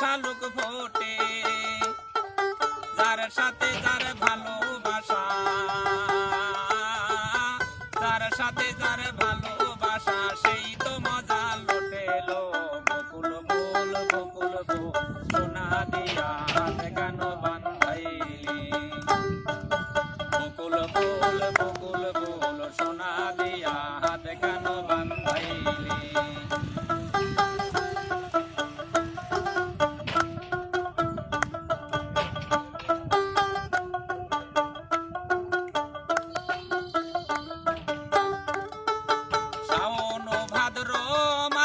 শালুক ফোটে। যার সাথে যার ভালোবাসা, যার সাথে যার ভালোবাসা, সেই তো মজা লোটেলো। বকুল ফুল, বকুল সোনা দিয়া।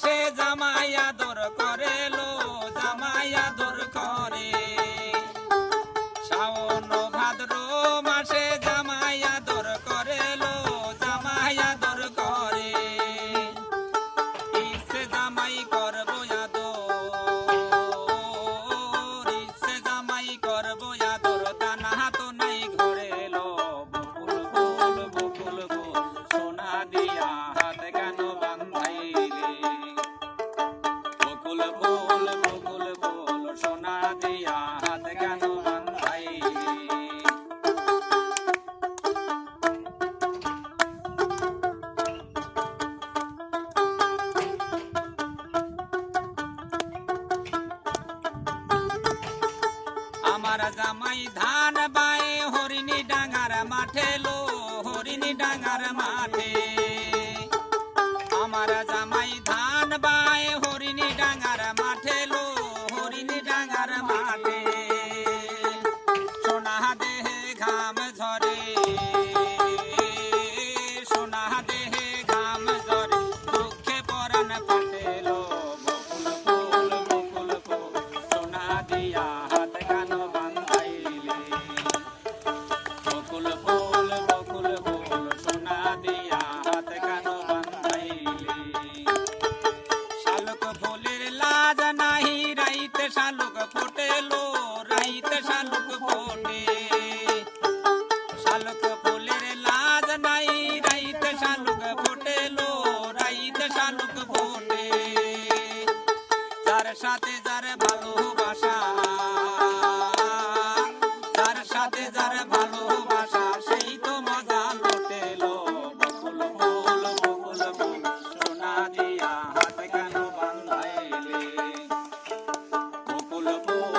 says বকুল বকুল ফুল সোনা দিয়া হাত কেন আমার জামাই ধান বায়ে হরিণী ডাঙ্গার মাঠে লো, হরিণী ডাঙ্গার মাঠে। আমার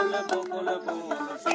la poco, la poco,